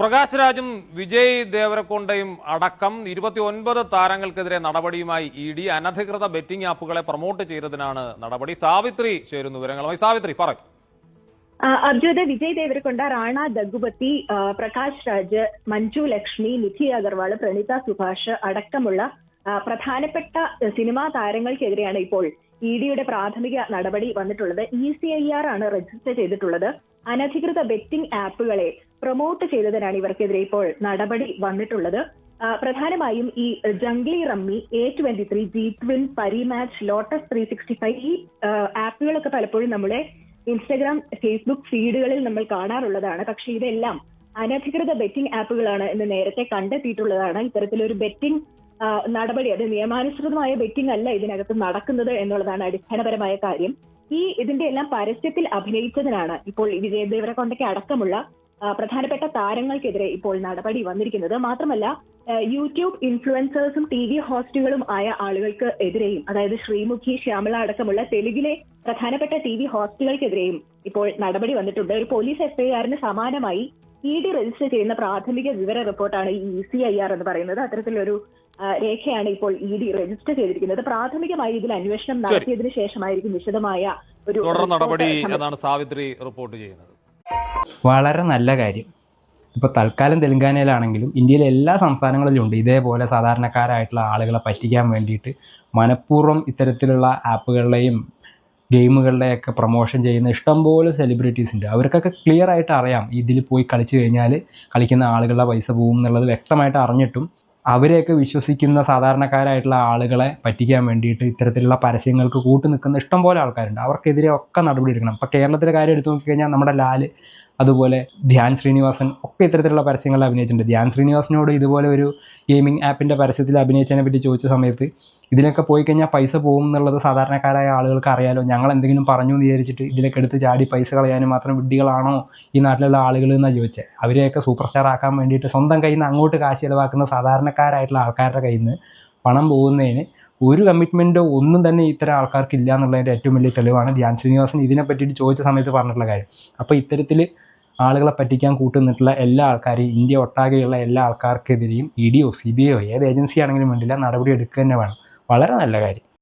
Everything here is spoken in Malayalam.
പ്രകാശ് രാജും വിജയ് ദേവരക്കൊണ്ടയും അടക്കം ഇരുപത്തി ഒൻപത് താരങ്ങൾക്കെതിരെ നടപടിയുമായി ഇ ഡി അനധികൃത ബെറ്റിംഗ് ആപ്പുകളെ പ്രൊമോട്ട് ചെയ്തതിനാണ് നടപടി. സാവിത്രി ചേരുന്നു വിവരങ്ങളുമായി. സാവിത്രി പറയും. അർജുന വിജയ് ദേവരക്കൊണ്ട റാണ ദഗുപതി പ്രകാശ് രാജ് മഞ്ജു ലക്ഷ്മി നിധി അഗർവാൾ പ്രണീത സുഭാഷ് അടക്കമുള്ള പ്രധാനപ്പെട്ട സിനിമാ താരങ്ങൾക്കെതിരെയാണ് ഇപ്പോൾ ഇ ഡിയുടെ പ്രാഥമിക നടപടി വന്നിട്ടുള്ളത് ഇ സി ഐ ആർ ആണ് രജിസ്റ്റർ ചെയ്തിട്ടുള്ളത്. അനധികൃത ബെറ്റിംഗ് ആപ്പുകളെ പ്രൊമോട്ട് ചെയ്തതിനാണ് ഇവർക്കെതിരെ ഇപ്പോൾ നടപടി വന്നിട്ടുള്ളത്. പ്രധാനമായും ഈ Junglee Rummy A twenty three G twin Parimatch Lotus three sixty five ഈ ആപ്പുകളൊക്കെ പലപ്പോഴും നമ്മുടെ ഇൻസ്റ്റഗ്രാം ഫേസ്ബുക്ക് ഫീഡുകളിൽ നമ്മൾ കാണാറുള്ളതാണ്. പക്ഷെ ഇതെല്ലാം അനധികൃത ബെറ്റിംഗ് ആപ്പുകളാണ് എന്ന് നേരത്തെ കണ്ടെത്തിയിട്ടുള്ളതാണ്. ഇത്തരത്തിലൊരു ബെറ്റിംഗ് നടപടി അത് നിയമാനുസൃതമായ ബെറ്റിംഗ് അല്ല ഇതിനകത്ത് നടക്കുന്നത് എന്നുള്ളതാണ് അടിസ്ഥാനപരമായ കാര്യം. ഈ ഇതിന്റെ എല്ലാം പരസ്യത്തിൽ അഭിനയിച്ചതിനാണ് ഇപ്പോൾ വിജയ അടക്കമുള്ള പ്രധാനപ്പെട്ട താരങ്ങൾക്കെതിരെ ഇപ്പോൾ നടപടി വന്നിരിക്കുന്നത്. മാത്രമല്ല യൂട്യൂബ് ഇൻഫ്ലുവൻസേഴ്സും ടി വി ഹോസ്റ്റുകളും ആയ ആളുകൾക്ക് എതിരെയും അതായത് ശ്രീമുഖി ശ്യാമള അടക്കമുള്ള തെലുങ്കിലെ പ്രധാനപ്പെട്ട ടി വി ഹോസ്റ്റുകൾക്കെതിരെയും ഇപ്പോൾ നടപടി വന്നിട്ടുണ്ട്. ഒരു പോലീസ് എഫ്ഐആറിന് സമാനമായി ഇ ഡി രജിസ്റ്റർ ചെയ്യുന്ന പ്രാഥമിക വിവര റിപ്പോർട്ടാണ് ഈ ഇ സി ഐ ആർ എന്ന് പറയുന്നത്. അത്തരത്തിലൊരു രേഖയാണ് ഇപ്പോൾ ഇ ഡി രജിസ്റ്റർ ചെയ്തിരിക്കുന്നത്. പ്രാഥമികമായി ഇതിൽ അന്വേഷണം നടത്തിയതിനു ശേഷമായിരിക്കും വിശദമായ ഒരു തുടർ നടപടി എന്നാണ് സാവിത്രി റിപ്പോർട്ട് ചെയ്യുന്നത്. വളരെ നല്ല കാര്യം. ഇപ്പോൾ തൽക്കാലം തെലുങ്കാനയിലാണെങ്കിലും ഇന്ത്യയിലെ എല്ലാ സംസ്ഥാനങ്ങളിലും ഉണ്ട് ഇതേപോലെ സാധാരണക്കാരായിട്ടുള്ള ആളുകളെ പറ്റിക്കാൻ വേണ്ടിയിട്ട് മനഃപൂർവം ഇത്തരത്തിലുള്ള ആപ്പുകളുടെയും ഗെയിമുകളുടെയൊക്കെ പ്രൊമോഷൻ ചെയ്യുന്ന ഇഷ്ടംപോലെ സെലിബ്രിറ്റീസ് ഉണ്ട്. അവർക്കൊക്കെ ക്ലിയർ ആയിട്ട് അറിയാം ഇതിൽ പോയി കളിച്ചു കഴിഞ്ഞാൽ കളിക്കുന്ന ആളുകളുടെ പൈസ പോകും എന്നുള്ളത് വ്യക്തമായിട്ട് അറിഞ്ഞിട്ടും അവരെയൊക്കെ വിശ്വസിക്കുന്ന സാധാരണക്കാരായിട്ടുള്ള ആളുകളെ പറ്റിക്കാൻ വേണ്ടിയിട്ട് ഇത്തരത്തിലുള്ള പരസ്യങ്ങൾക്ക് കൂട്ടു നിൽക്കുന്ന ഇഷ്ടംപോലെ ആൾക്കാരുണ്ട്. അവർക്കെതിരെ ഒക്കെ നടപടി എടുക്കണം. ഇപ്പോൾ കേരളത്തിലെ കാര്യം എടുത്തു നോക്കിക്കഴിഞ്ഞാൽ നമ്മുടെ ലാൽ അതുപോലെ ധ്യാൻ ശ്രീനിവാസൻ ഒക്കെ ഇത്തരത്തിലുള്ള പരസ്യങ്ങളിൽ അഭിനയിച്ചിട്ടുണ്ട്. ധ്യാൻ ശ്രീനിവാസനോട് ഇതുപോലെ ഒരു ഗെയിമിംഗ് ആപ്പിന്റെ പരസ്യത്തിൽ അഭിനയിച്ചതിനെ പറ്റി ചോദിച്ച സമയത്ത് ഇതിലൊക്കെ പോയി കഴിഞ്ഞാൽ പൈസ പോകും എന്നുള്ളത് സാധാരണക്കാരായ ആളുകൾക്ക് അറിയാലോ. ഞങ്ങൾ എന്തെങ്കിലും പറഞ്ഞു എന്ന് വിചാരിച്ചിട്ട് ഇതിലൊക്കെ എടുത്ത് ചാടി പൈസ കളയാനും മാത്രം വിഡ്ഢികളാണോ ഈ നാട്ടിലുള്ള ആളുകൾ എന്നാണ് ചോദിച്ചത്. അവരെയൊക്കെ സൂപ്പർ സ്റ്റാർ ആക്കാൻ വേണ്ടിയിട്ട് സ്വന്തം കയ്യിൽ നിന്ന് അങ്ങോട്ട് കാശ് ചിലവാക്കുന്ന സാധാരണക്കാരായിട്ടുള്ള ആൾക്കാരുടെ കയ്യിൽ നിന്ന് പണം പോകുന്നതിന് ഒരു കമ്മിറ്റ്മെന്റോ ഒന്നും തന്നെ ഇത്തരം ആൾക്കാർക്ക് ഇല്ല എന്നുള്ളതിന്റെ ഏറ്റവും വലിയ തെളിവാണ് ധ്യാൻ ശ്രീനിവാസൻ ഇതിനെ പറ്റിയിട്ട് ചോദിച്ച സമയത്ത് പറഞ്ഞിട്ടുള്ള കാര്യം. അപ്പോൾ ഇത്തരത്തിൽ ആളുകളെ പറ്റിക്കാൻ കൂട്ടുന്നിട്ടുള്ള എല്ലാ ആൾക്കാരെയും ഇന്ത്യ ഒട്ടാകെയുള്ള എല്ലാ ആൾക്കാർക്കെതിരെയും ഇ ഡിയോ സി ബി ഐയോ ഏത് ഏജൻസി ആണെങ്കിലും വേണ്ടില്ല നടപടി എടുക്കുക തന്നെ വേണം. വളരെ നല്ല കാര്യം.